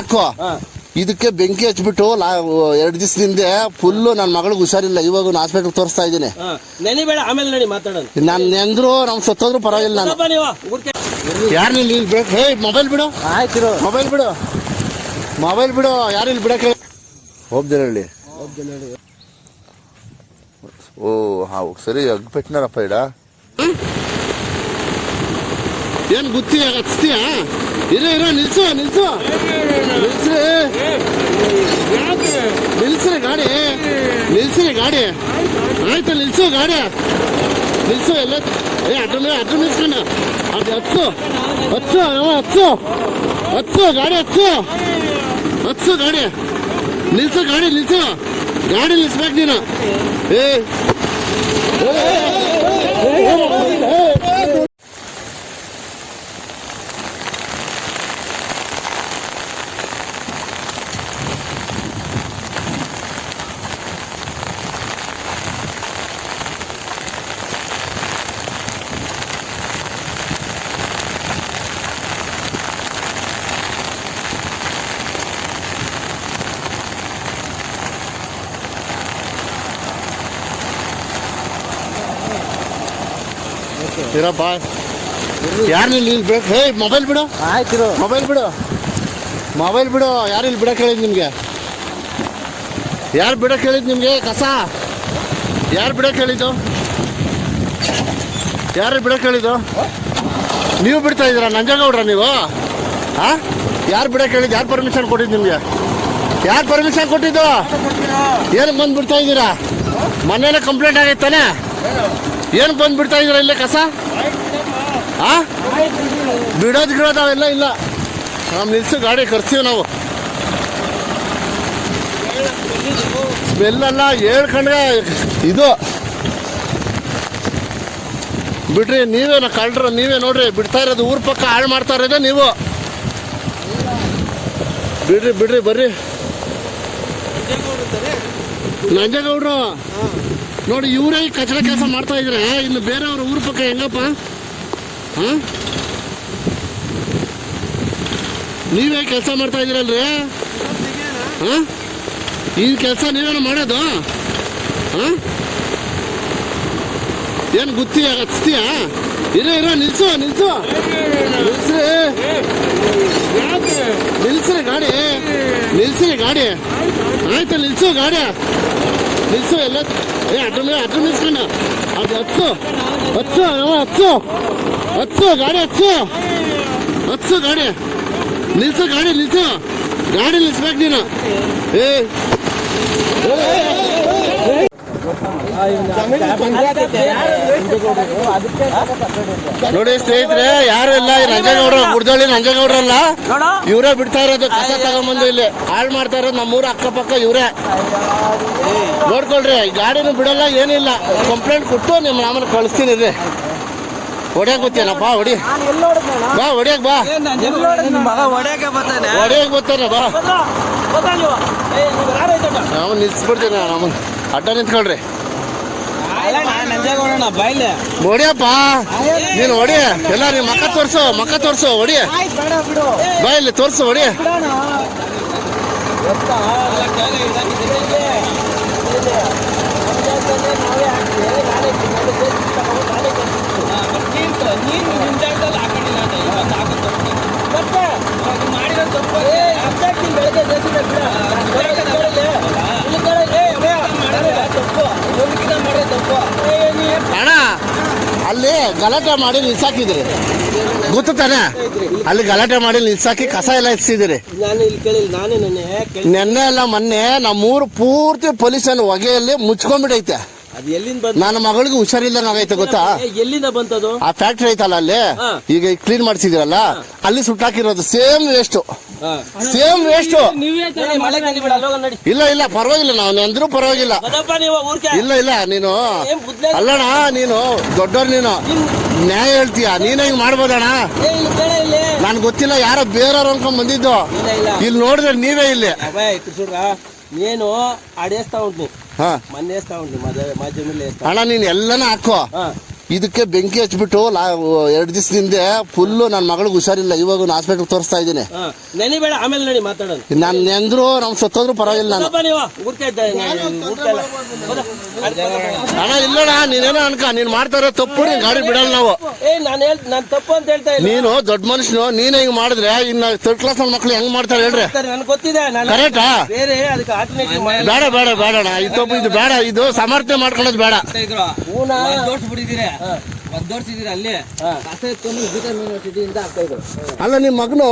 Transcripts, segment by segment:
ಹಾಕೋ ಹಾ. ಇದಕ್ಕೆ ಬೆಂಕಿ ಹಚ್ಬಿಟ್ಟು ಎರಡು ದಿವಸದಿಂದ ಫುಲ್ ನನ್ನ ಮಗಳಿಗೆ ಹುಷಾರಿಲ್ಲ. ಇವಾಗ ಹಾಸ್ಪಿಟಲ್ ತೋರಿಸ್ತಾ ಇದ್ದೀನಿ. ನೆನಿಬೇಡ ಆಮೇಲೆ ನಡಿ ಮಾತಾಡೋಣ. ನಾನು ನೆಂದ್ರು ನಮ್ ಸತ್ತೋದ್ರು ಪರವಾಗಿಲ್ಲ ನಾನು. ಯಾರು ನೀನು ಯಾರು ಹೇ ಮೊಬೈಲ್ ಬಿಡು. ಆಯ್ತು ಮೊಬೈಲ್ ಬಿಡು. ಮೊಬೈಲ್ ಬಿಡು. ಯಾರು ಇಲ್ಲಿ ಬಿಡಕ್ಕೆ ಹೋಗ್ದಿರಳ್ಳಿ ಓ ಹಾ ಸರಿ ಅಗ್ಬಿಟ್ನಾರಪ್ಪ ಇಡ. ಏನ್ ಗುತ್ತಿ ಹಚ್ತೀಯ ಇರೋ ಇರೋ ನಿಲ್ಸು ನಿಲ್ಸು ನಿಲ್ಸ್ರಿ ನಿಲ್ಸ್ರಿ ಗಾಡಿ ನಿಲ್ಸ್ರಿ ಗಾಡಿ ಆಯ್ತು ನಿಲ್ಸು ಗಾಡಿ ನಿಲ್ಸು ಎಲ್ಲ ಏ ಅಡ್ಡ ಅಡ್ಡ ನಿಲ್ಸ್ಕೊಂಡು ಅದು ಹಚ್ಚು ಅವ ಹಚ್ಚು ಹಚ್ಚು ಗಾಡಿ ಹಚ್ಚು ಹಚ್ಚು ಗಾಡಿ ನಿಲ್ಸು ಗಾಡಿ ನಿಲ್ಸು ಗಾಡಿ ನಿಲ್ಸ್ಬೇಕು ನೀನು ಏ. ಇರಪ್ಪ ಯಾರು ಇಲ್ಲಿ ಬಿಡಕ್ ಹೇ ಮೊಬೈಲ್ ಬಿಡು. ಆಯ್ತಿರು ಮೊಬೈಲ್ ಬಿಡು. ಮೊಬೈಲ್ ಬಿಡು. ಯಾರು ಇಲ್ಲಿ ಬಿಡಕ್ಕೆ ಹೇಳಿದ್ ನಿಮ್ಗೆ? ಯಾರು ಬಿಡಕ್ಕೆ ಹೇಳಿದ್ ನಿಮ್ಗೆ? ಕಸ. ಯಾರು ಬಿಡಕ್ಕೆ ಹೇಳಿದ್ದು? ಯಾರು ಬಿಡಕ್ಕೆ ಹೇಳಿದ್ದು? ನೀವು ಬಿಡ್ತಾ ಇದ್ದೀರಾ? ನಂಜೇಗೌಡ್ರ ನೀವು? ಹಾ ಯಾರು ಬಿಡಕ್ಕೆ ಹೇಳಿದ್ದು? ಯಾರು ಪರ್ಮಿಷನ್ ಕೊಟ್ಟಿದ್ದು ನಿಮಗೆ? ಯಾರು ಪರ್ಮಿಷನ್ ಕೊಟ್ಟಿದ್ದು? ಏನಕ್ಕೆ ಬಂದು ಬಿಡ್ತಾ ಇದ್ದೀರಾ? ಮನೇಲೆ ಕಂಪ್ಲೇಂಟ್ ಆಗೈತಾನೆ ಏನಕ್ಕೆ ಬಂದು ಬಿಡ್ತಾ ಇದ್ರ ಇಲ್ಲೇ ಕಸ? ಹಾ ಬಿಡೋದು ಅವೆಲ್ಲ ಇಲ್ಲ. ನಾವು ನಿಲ್ಸು, ಗಾಡಿ ಕರ್ತೀವಿ ನಾವು. ಸ್ಮೆಲ್ಲೆಲ್ಲ ಹೇಳ್ಕೊಂಡ್ರೆ ಇದು. ಬಿಡ್ರಿ ನೀವೇನ ಕಳ್ರ, ನೀವೇ ನೋಡ್ರಿ, ಬಿಡ್ತಾ ಇರೋದು ಊರ್ ಪಕ್ಕ ಹಾಳು ಮಾಡ್ತಾ ಇರೋದೇ ನೀವು. ಬಿಡ್ರಿ ಬಿಡ್ರಿ, ಬರ್ರಿ. ನಂಜೇಗೌಡ್ರು ನೋಡಿ, ಇವರೇ ಕಚ್ಚಡ ಕೆಲಸ ಮಾಡ್ತಾ ಇದ್ರೆ ಇನ್ನು ಬೇರೆಯವ್ರ ಊರ ಪಕ್ಕ ಹೆಂಗಪ್ಪ? ನೀವೇ ಕೆಲಸ ಮಾಡ್ತಾ ಇದೀರಲ್ರಿ ಹಾ ಈ ಕೆಲಸ ನೀವೇನು ಮಾಡೋದು? ಹಾಂ ಏನು ಗುತ್ತಿ ಹಚ್ತೀಯ ಇರೋ ಇರೋ, ನಿಲ್ಸು ನಿಲ್ಸು. ನಿಲ್ಸ್ರಿ. ನಿಲ್ಸ್ರಿ ಗಾಡಿ. ನಿಲ್ಸ್ರಿ ಗಾಡಿ. ಆಯ್ತು, ನಿಲ್ಸು ಗಾಡಿ. ನಿಲ್ಸು ಎಲ್ಲ ಏ ಅಡ್ಡ ಅಡ್ಡ ನಿಲ್ಸ್ಕೊಂಡ ಅದು ಹಚ್ಚು ಹಚ್ಚು ಅವ ಹಚ್ಚು ಹಚ್ಚು ಗಾಡಿ ಹಚ್ಚು ಹಚ್ಚು ಗಾಡಿ ನಿಲ್ಸು ಗಾಡಿ ನಿಲ್ಸು ಗಾಡಿ ನಿಲ್ಸ್ಬೇಕು ನೀನು ಏ ನೋಡಿ ಸ್ನೇಹಿತರೆ ಯಾರು ಇಲ್ಲ ಈ ನಂಜೇಗೌಡ್ರು ಗುಡ್ದಳ್ಳಿ ನಂಜೇಗೌಡ್ರಲ್ಲ ಇವರೇ ಬಿಡ್ತಾ ಇರೋದು ಕಸ ತಗೊಂಬಂದು ಇಲ್ಲಿ. ಹಾಳು ಮಾಡ್ತಾ ಇರೋದು ನಮ್ಮೂರ ಅಕ್ಕಪಕ್ಕ ಇವರೇ. ನೋಡ್ಕೊಳ್ರಿ ಗಾಡಿನೂ ಬಿಡಲ್ಲ ಏನಿಲ್ಲ ಕಂಪ್ಲೇಂಟ್ ಕೊಟ್ಟು ನಿಮ್ಮ ಆಮೇಲೆ ಕಳಿಸ್ತೀನಿ ರೀ ಹೊಡ್ಯಾಕ್ ಬಾ ಹೊಡಿ. ಬಾ ಹೊಡ್ಯಾಕ್ ಬಾ. ಹೊಡ್ಯಾಕೆ ಬರ್ತಾನೆ ಬಾ. ನೀವು? ನಿಲ್ಸ್ಬಿಡ್ತೀನಿ ನಮ್ಮನ್ ಅಡ್ಡ ನಿಂತ್ಕೊಳ್ರಿ. ಹೊಡಿಯಪ್ಪ. ನೀನು ಹೊಡಿಯ ಎಲ್ಲ ನೀವು ಮಕ್ಕ ತೋರ್ಸು ಮಕ್ಕ ತೋರ್ಸು ಹೊಡಿಯ ಬಾಯಲ್ಲಿ ತೋರ್ಸು ಹೊಡಿ. ಗಲಾಟೆ ಮಾಡಿ ನಿಲ್ಸಾಕಿದ್ರಿ. ಗೊತ್ತು ತಾನೆ? ಅಲ್ಲಿ ಗಲಾಟೆ ಮಾಡಿ ನಿಲ್ಸಾಕಿ ಕಸ ಎಲ್ಲ ಎತ್ಸಿದಿರಿ. ನಾನು ಇಲ್ಲಿ ಕೇಳಿಲ್ಲ ನಾನೇ ನೆನ್ನೆ ನೆನ್ನೆ ಎಲ್ಲ ಮೊನ್ನೆ ನಮ್ಮೂರು ಪೂರ್ತಿ ಪೊಲೀಸನ್ ಹೊಗೆಯಲ್ಲಿ ಮುಚ್ಕೊಂಡ್ಬಿಡೈತೆ ಎಲ್ಲಿಂದ ನನ್ನ ಮಗಳಿಗೆ ಹುಷಾರಿಲ್ಲ ಆಗೈತೆ ಗೊತ್ತಾ? ಎಲ್ಲಿಂದ ಬಂತದು? ಆ ಫ್ಯಾಕ್ಟ್ರಿ ಐತಲ್ಲ ಅಲ್ಲಿ? ಈಗ ಕ್ಲೀನ್ ಮಾಡ್ಸಿದಿರಲ್ಲ ಅಲ್ಲಿ ಸುಟ್ಟಾಕಿರೋದು ಸೇಮ್ ವೇಸ್ಟ್ ಸೇಮ್ ವೇಸ್ಟ್ ಇಲ್ಲ ಇಲ್ಲ ಪರವಾಗಿಲ್ಲ ನಾವು ಅಂದ್ರು ಪರವಾಗಿಲ್ಲ. ಇಲ್ಲ ಇಲ್ಲ ನೀನು ಅಲ್ಲಣ್ಣ ನೀನು ದೊಡ್ಡವ್ರು ನೀನು. ನ್ಯಾಯ ಹೇಳ್ತೀಯ ನೀನ ಹಿಂಗ್ ಮಾಡ್ಬೋದಣ್ಣ? ನನ್ ಗೊತ್ತಿಲ್ಲ ಯಾರೋ ಬೇರೆಯವ್ರು ಅನ್ಕೊಂಡ್ ಬಂದಿದ್ದು. ಇಲ್ಲಿ ನೋಡಿದ್ರೆ ನೀವೇ ಇಲ್ಲಿ. ನೀನು. ಆಡೇಸ್ತಾ ಉಂಟು ಹಾ ಅಣ್ಣ ನೀನು ಎಲ್ಲಾನು ಹಾಕೋ ಇದಕ್ಕೆ ಬೆಂಕಿ ಹಚ್ಬಿಟ್ಟು ಲಾ ಎರಡು ದಿವಸದಿಂದ ಫುಲ್ಲು ನನ್ನ ಮಗಳಿಗೆ ಹುಷಾರಿಲ್ಲ. ಇವಾಗ ಹಾಸ್ಪಿಟಲ್ ತೋರಿಸ್ತಾ ಇದ್ದೀನಿ. ಹಾ. ನೆನಿಬೇಡ ಆಮೇಲೆ ನಡಿ ಮಾತಾಡೋಣ ನಾನು ನೆಂದ್ರು ನಮ್ ಸತ್ತೋದ್ರು ಪರವಾಗಿಲ್ಲ ನಾನು. ಸ್ವಲ್ಪ ನೀವು ಊರ್ಕೆ ಇದ್ದ ಊರ್ಕೆ ಅಲ್ಲ ಹೌದಾ? ಅಣ್ಣ ಇಲ್ಲಣ್ಣ ನೀನೇನೋ ಅನ್ಕ ನೀನ್ ಮಾಡ್ತಾರೋ ತಪ್ಪು ನೀನ್ ಗಾಡಿ ಬಿಡಲ್ಲ ನಾವು. ಏ ನಾನು ಹೇಳ್ ನಾನು ತಪ್ಪು ಅಂತ ಹೇಳ್ತಾ ಇಲ್ಲ. ನೀನು ದೊಡ್ಡ ಮನುಷ್ಯನು ನೀನೇ ಹಿಂಗ್ ಮಾಡಿದ್ರೆ ಇನ್ನ ಥರ್ಡ್ ಕ್ಲಾಸ್ ಮಕ್ಳು ಹೆಂಗ್ ಮಾಡ್ತಾರೆ ಹೇಳ್ರಿ. ನನ್ಗೆ ಗೊತ್ತಿದೆ ನಾನು ಕರೆಕ್ಟಾ ಬೇರೆ ಅದಕ್ಕೆ ಆಲ್ಟರ್ನೇಟಿವ್ ಮಾಡಿ ಬೇಡ ಬೇಡ ಬೇಡ ಅಣ್ಣ ಇದು ತಪ್ಪು ಇದು ಬೇಡ ಇದು ಸಮರ್ಥನೆ ಮಾಡ್ಕೊಳ್ಳೋದು ಬೇಡ. ಹೂನಾ? ಒದ್ದೋಡ್ಸಿದ್ದೀರಿ ಅಲ್ಲಿ. ನಿಮ್ ಮಗನು?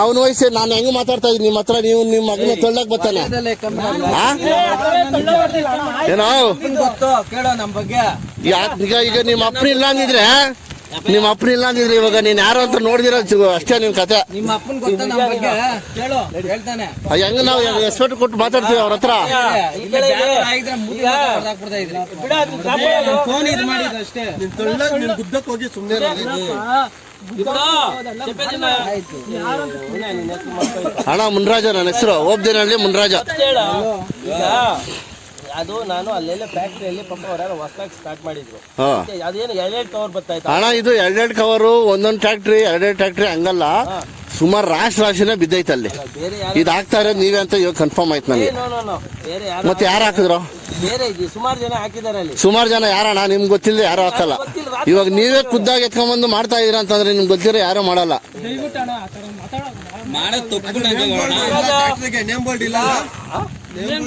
ಅವನ ವಯಸ್ಸು ನಾನು ಹೆಂಗ್ ಮಾತಾಡ್ತಾ ಇದ್ದೀನಿ? ನಿಮ್ಮ ಹತ್ರ ನೀವು ನಿಮ್ ಮಗನ ತೊಳ್ಳಕ್ ಬರ್ತಾನೆ. ಏನೋ? ಈಗ ಈಗ ನಿಮ್ಮ ಅಪ್ಪನ ಇಲ್ಲ ಅಂದಿದ್ರೆ? ನಿಮ್ಮ ಅಪ್ಪನ ಇಲ್ಲ ಅಂದಿದ್ರೆ ಇವಾಗ ನೀನ್ ಯಾರು ಅಂತ ನೋಡಿದಿರ ಅಷ್ಟೇ ನಿನ್ ಕತೆ. ನಿಮ್ಮ ಅಪ್ಪನ ಹೆಂಗ ನಾವು ಎಸ್ಪೆಕ್ಟ್ ಕೊಟ್ಟು ಮಾತಾಡ್ತೀವಿ ಅವ್ರ ಹತ್ರ? ಫೋನ್ ಅಣ್ಣ ಮುನ್ರಾಜ ನನ್ನ ಹೆಸರು. ಹೋಗ್ದಿನಲ್ಲಿ ಮುನ್ರಾಜ. ಅದು ನಾನು ಅಲ್ಲೆಲ್ಲ ಫ್ಯಾಕ್ಟ್ರಿಯಲ್ಲಿ ಪಾಪ ಅವರೆಲ್ಲ ಹೊಸದಾಗಿ ಸ್ಟಾರ್ಟ್ ಮಾಡಿದ್ರು. ಹಾ. ಅದೇನು ಎರಡೆರಡು ಕವರ್ ಬರ್ತಾ ಇತ್ತು. ಅಣ್ಣ ಇದು ಎರಡೆರಡು ಕವರು ಒಂದೊಂದು ಟ್ಯಾಕ್ಟ್ರಿ ಎರಡೆರಡು ಟ್ಯಾಕ್ಟ್ರಿ ಹಂಗಲ್ಲ. ಸುಮಾರು ರಾಶಿ ರಾಶಿನೇ ಬಿದ್ದೈತೆ ಅಲ್ಲಿ. ಬೇರೆ ಯಾರು ಇದು ಹಾಕ್ತಾ ಇರೋದು ನೀವೇ ಅಂತ ಇವಾಗ ಕನ್ಫರ್ಮ್ ಆಯ್ತು ನನಗೆ. No no no. ಬೇರೆ ಯಾರು ಮತ್ತೆ ಯಾರು ಹಾಕಿದ್ರು? ಬೇರೆ ಇದೆ ಸುಮಾರು ಜನ ಹಾಕಿದಾರೆ ಅಲ್ಲಿ. ಸುಮಾರು ಜನ ಯಾರಣ್ಣ? ನಿಮ್ಗೆ ಗೊತ್ತಿಲ್ಲ ಯಾರು ಹಾಕಲ್ಲ. ಇವಾಗ ನೀವೇ ಖುದ್ದಾಗಿ ಎತ್ಕೊಂಡ್ಬಂದು ಮಾಡ್ತಾ ಇದೀರ ಅಂತಂದ್ರೆ ನಿಮ್ಗೆ ಗೊತ್ತಿರೋ ಯಾರು ಮಾಡಲ್ಲ. ಮಾಡೋದು ತಪ್ಪು ನೇಮ್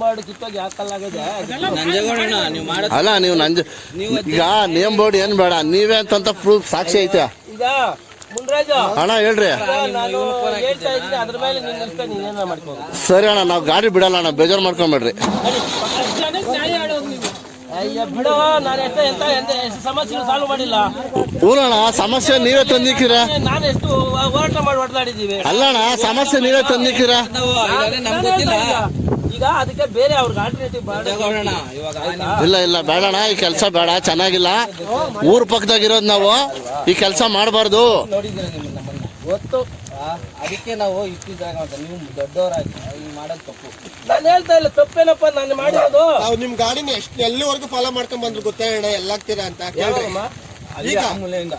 ಬೋರ್ಡ್ ಕಿತ್ತೋಗಿ ಹಾಕಲ್ಲಾಗಿದೆ. ನಂಜೇಗೌಡಣ್ಣ ನೀವು ಮಾಡೋದ್. ಅಲ್ಲ ನೀವು ನಂಜ ಈಗ ನೇಮ್ ಬೋರ್ಡ್ ಏನ್ ಬೇಡ ನೀವೇ ಅಂತ ಪ್ರೂಫ್ ಸಾಕ್ಷಿ ಐತೆ. ಈಗ ಅಣ್ಣ ಹೇಳ್ರಿ. ಸರಿ ಅಣ್ಣ ನಾವು ಗಾಡಿ ಬಿಡಲ್ಲ ಅಣ್ಣ ಬೇಜಾರು ಮಾಡ್ಕೊಂಬೇಡ್ರಿ. ಬಿಡೋ ನಾನು ಎಷ್ಟ ಎಂತ ಸಾಲ್ವ್ ಮಾಡಿಲ್ಲ. ಹೂನಣ್ಣ ಸಮಸ್ಯೆ ನೀವೇ ತಂದಿಕ್ಕಿರ? ನಾನು ಎಷ್ಟು ಹೋರಾಟ ಮಾಡಿ ಹೊಡೆದಾಡಿದ್ದೀವಿ ಅಲ್ಲಣ್ಣ ಸಮಸ್ಯೆ ನೀವೇ ತಂದಿಕ್ಕಿರ? ನಮ್ಗೆ ಗೊತ್ತಿಲ್ಲ. ಈಗ. ಅದಕ್ಕೆ ಬೇರೆ ಅವ್ರಿಗೆ ಆಲ್ಟರ್ನೇಟಿವ್ ಇಲ್ಲ ಇಲ್ಲ ಬೇಡಣ್ಣ ಈ ಕೆಲಸ ಬೇಡ ಚೆನ್ನಾಗಿಲ್ಲ. ಊರ್ ಪಕ್ಕದಾಗಿರೋದು ನಾವು ಈ ಕೆಲಸ ಮಾಡಬಾರ್ದು. ನೋಡಿದ್ದೀರ ನಿಮ್ಮ ಗೊತ್ತು. ಆ, ಅದಕ್ಕೆ ನಾವು ಇಟ್ಟಿದ್ದಾಗ ಅಂತ ನೀವು ದೊಡ್ಡವರಾಗಿ ಈ ಮಾಡೋದು ತಪ್ಪು. ನಾನು ಹೇಳ್ತಾ ಇಲ್ಲ ತಪ್ಪೇನಪ್ಪ ನಾನು ಮಾಡಿರೋದು. ನಾವು ನಿಮ್ ಗಾಡಿನ ಎಷ್ಟು ಎಲ್ಲಿವರೆಗೂ ಫಾಲೋ ಮಾಡ್ಕೊಂಡ್ ಬಂದ್ರು ಗೊತ್ತೇ ಅಣ್ಣ ಎಲ್ಲಾಗ್ತೀರಾ ಅಂತ ಕೇಳ್ರಿ ಯಾವಾಗಮ್ಮ? ಅಲ್ಲಿ ಆ ಮೂಲೆಯಿಂದ.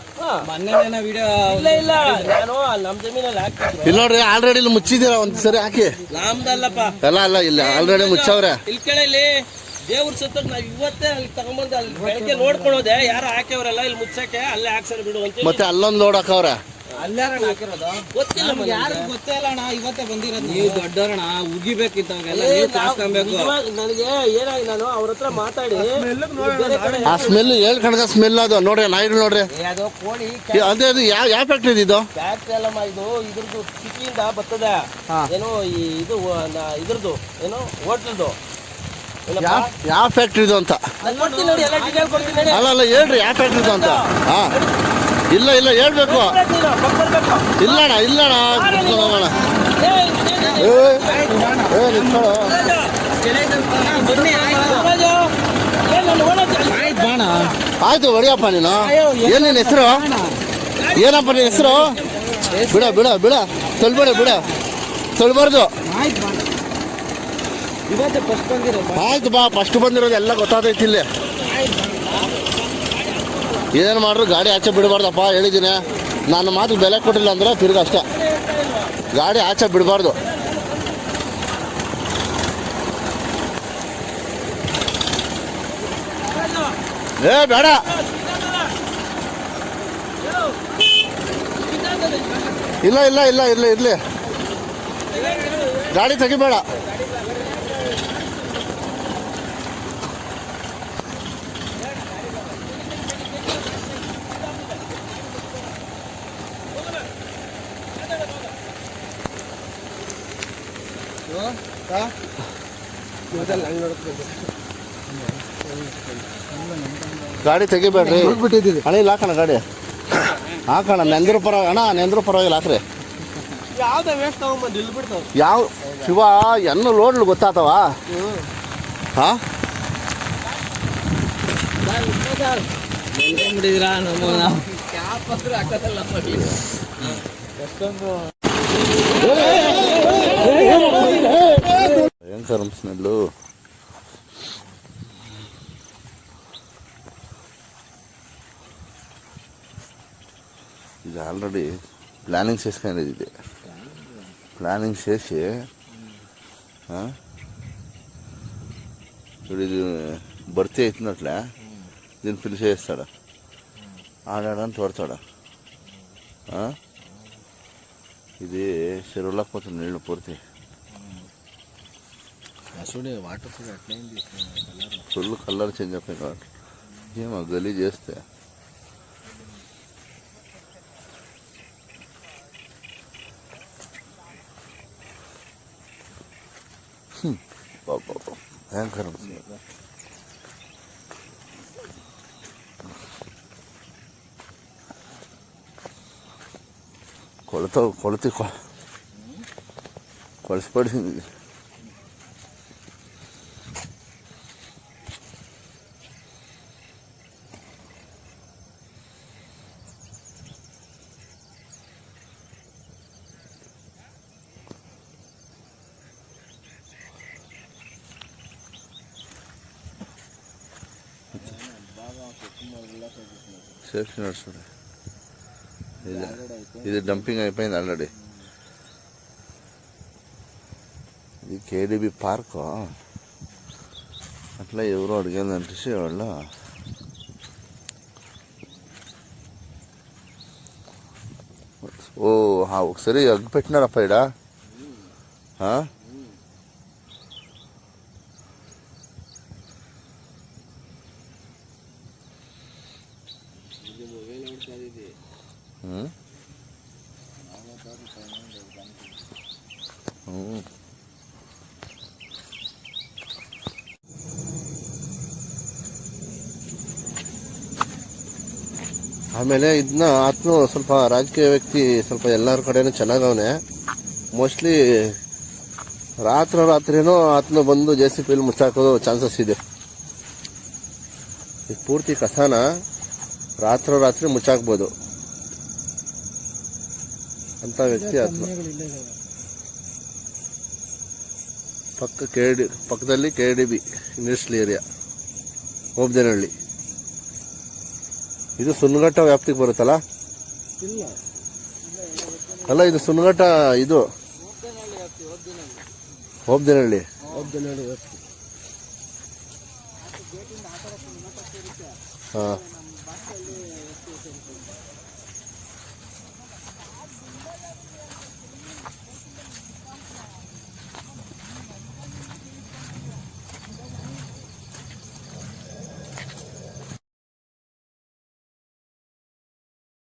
ಮೊನ್ನೆ ವಿಡಿಯೋ ಇಲ್ಲ ಇಲ್ಲ ನಾನು ಅಲ್ಲಿ ನಮ್ಮ ಜಮೀನಲ್ಲಿ ಹಾಕ್ತಿದ್ರು ಇಲ್ಲಿ ನೋಡ್ರಿ ಆಲ್ರೆಡಿ ಇಲ್ಲಿ ಮುಚ್ಚಿದೀರ ಒಂದ್ ಸರಿ ಹಾಕಿ? ನಮ್ದಲ್ಲಪ್ಪ. ಎಲ್ಲ ಅಲ್ಲ ಇಲ್ಲ ಆಲ್ರೆಡಿ ಮುಚ್ಚವ್ರೆ. ಇಲ್ಲಿ ಕೇಳಿ ದೇವ್ರ ಸುತ್ತ ನಾವ್ ಇವತ್ತೇ ಅಲ್ಲಿ ತಗೊಂಬಂದು ಅಲ್ಲಿ ಬೆಳಗ್ಗೆ ನೋಡ್ಕೊಳ್ಳೋದೆ ಯಾರು ಹಾಕ್ಯವ್ರಲ್ಲ ಇಲ್ಲಿ ಮುಚ್ಚಕ್ಕೆ ಅಲ್ಲೇ ಹಾಕ್ಸರ್ ಬಿಡು ಅಂತ ಮತ್ತೆ ಅಲ್ಲೊಂದ್ ನೋಡಕ್ಕವ್ರೆ ಅಲ್ಲಾರಣ ಹಾಕಿರೋದು? ಗೊತ್ತಿಲ್ಲ ನಮ್ಗೆ ಯಾರು ಗೊತ್ತೇ ಇಲ್ಲ ಅಣ್ಣ ಇವತ್ತೇ ಬಂದಿರೋದು. ನೀವು ದೊಡ್ಡವರಣ ಉಗಿಬೇಕಿತ್ತವಾಗೆಲ್ಲ ನೀವು ಕಾಸ್ಕೊಬೇಕು. ನನಗೆ ಏನಾಗಿ ನಾನು ಅವ್ರ ಹತ್ರ ಮಾತಾಡಿ. ಬೇರೆ ಕಡೆ ಆ ಸ್ಮೆಲ್ ಹೇಳ್ ಕಣದ ಸ್ಮೆಲ್ ಅದು. ನೋಡ್ರಿ ನಾಯಿಗಳು ನೋಡ್ರಿ. ಏ, ಅದು ಕೋಳಿ ಈ- ಅದೇ ಅದು ಯಾವ ಯಾವ ಫ್ಯಾಕ್ಟ್ರಿ ಇದು? ಫ್ಯಾಕ್ಟ್ರಿ ಅಲ್ಲಮ್ಮ ಇದು ಇದ್ರದ್ದು ಸಿಟಿಯಿಂದ ಬರ್ತದೆ. ಏನೋ ಈ ಇದು ನ- ಇದ್ರದ್ದು ಏನೋ ಹೋಟ್ಲದ್ದು. ಯಾವ ಯಾವ ಫ್ಯಾಕ್ಟ್ರಿ ಇದು ಅಂತ? ನಾನ್ ಕೊಡ್ತೀನಿ ನೋಡಿ ಎಲ್ಲ ಡೀಟೇಲ್ ಕೊಡ್ತೀನಿ ನೋಡಿ ಅಲ್ಲ ಅಲ್ಲ ಹೇಳ್ರಿ ಯಾವ ಫ್ಯಾಕ್ಟ್ರಿ ಇದು ಅಂತ? ಹಾ. ಇಲ್ಲ ಇಲ್ಲ ಹೇಳ್ಬೇಕು. ಇಲ್ಲ ಅಣ್ಣ ಇಲ್ಲಣ್ಣ ಇಲ್ಲಣ್ಣ. ಹೋಗೋಣ ಏ, ನಿಂತ್ಕೊಳ್ಳೋ. ಆಯ್ತು ಹೊಡಿಯಪ್ಪ ನೀನು. ಏನು ನಿನ್ನ ಹೆಸರು? ಏನಪ್ಪ ನಿನ್ನ ಹೆಸರು? ಬಿಡ ಬಿಡ ಬಿಡ. ತೊಳ್ಬೇಡ ಬಿಡ. ತೊಳ್ಬಾರ್ದು. ಆಯ್ತು ಬಾ ಫಸ್ಟ್ ಬಂದಿರೋದು ಎಲ್ಲ ಗೊತ್ತಾದೈತಿ ಇಲ್ಲಿ. ಏನ್ ಮಾಡ್ರು, ಗಾಡಿ ಆಚೆ ಬಿಡಬಾರ್ದಪ್ಪ ಹೇಳಿದ್ದೀನಿ. ನನ್ನ ಮಾತು ಬೆಲೆ ಕೊಟ್ಟಿಲ್ಲ ಅಂದ್ರೆ ತಿರ್ಗ ಅಷ್ಟೇ. ಗಾಡಿ ಆಚೆ ಬಿಡಬಾರ್ದು. ಏ, ಬೇಡ. ಇಲ್ಲ ಇಲ್ಲ ಇಲ್ಲ, ಇರಲಿ, ಇರ್ಲಿ. ಗಾಡಿ ತೆಗಿಬೇಡ. ಗಾಡಿ ತೆಗಿಬೇಡ್ರಿ ಅಣ್ಣ ಇಲ್ಲ ಹಾಕೋಣ ಗಾಡಿ ಹಾಕೋಣ ನೆಂದ್ರು ಪರ ಅಣ್ಣ ನೆಂದ್ರು ಪರವಾಗಿಲ್ಲ ಹಾಕ್ರಿ ಯಾವ್ದೇ ವೇಸ್ಟ್ ತಗೊಂಬಂದು ಇಲ್ಲಿ ಬಿಡ್ತಾವ ಯಾವ ಶಿವ ಎನ್ನು ಲೋಡ್ಲು ಗೊತ್ತಾತವ ಹಾ ಬಿಟ್ಟಿದ್ದೀರಾ ఏం స్మెల్ ఇది ఆల్రెడీ ప్లానింగ్ చేసుకునేది ఇది. ప్లానింగ్ చేసి ఇప్పుడు ఇది భర్తీ అవుతున్నట్లే దీన్ని పిలిచి చేస్తాడా? ఆడాడని తోడతాడా? ఇది చెరువులకపోతుంది నీళ్ళు పూర్తి. ఫుల్ కలర్ చేంజ్ అయిపోయింది కాబట్టి. ఏమో గలీ చేస్తే. భయంకరం. కొలత కొలతి కొలసి పడింది సేఫ్టీ నడుస్తుంది ఇది. ఇది డంపింగ్ అయిపోయింది ఆల్రెడీ ఇది కేడిబి పార్క్ అట్లా ఎవరో అడిగిందంటే వాళ్ళు. ఓ ఒకసారి అగ్గు పెట్టినారప్ప ಆಮೇಲೆ ಇದನ್ನ ಆತನು ಸ್ವಲ್ಪ ರಾಜಕೀಯ ವ್ಯಕ್ತಿ ಸ್ವಲ್ಪ ಎಲ್ಲರ ಕಡೆನೂ ಚೆನ್ನಾಗವನೆ. ಮೋಸ್ಟ್ಲಿ ರಾತ್ರಿ ರಾತ್ರಿನೂ ಆತನು ಬಂದು ಜೆ ಸಿ ಪಿಲಿ ಮುಚ್ಚಾಕೋದು ಚಾನ್ಸಸ್ ಇದೆ. ಈ ಪೂರ್ತಿ ಕಸಾನ ರಾತ್ರಿ ರಾತ್ರಿ ಮುಚ್ಚಾಕ್ಬೋದು. ಅಂತ ವ್ಯಕ್ತಿ ಆತ ಪಕ್ಕ ಕೆ ಡಿ ಪಕ್ಕದಲ್ಲಿ K D B industrial area Hobdenahalli. ಇದು ಸುನ್ಗಟ್ಟ ವ್ಯಾಪ್ತಿಗೆ ಬರುತ್ತಲ್ಲ? ಅಲ್ಲ ಇದು ಸುನ್ಗಟ್ಟ ಇದು. ಹೋಬ್ದೇನಹಳ್ಳಿ. ಹಾ.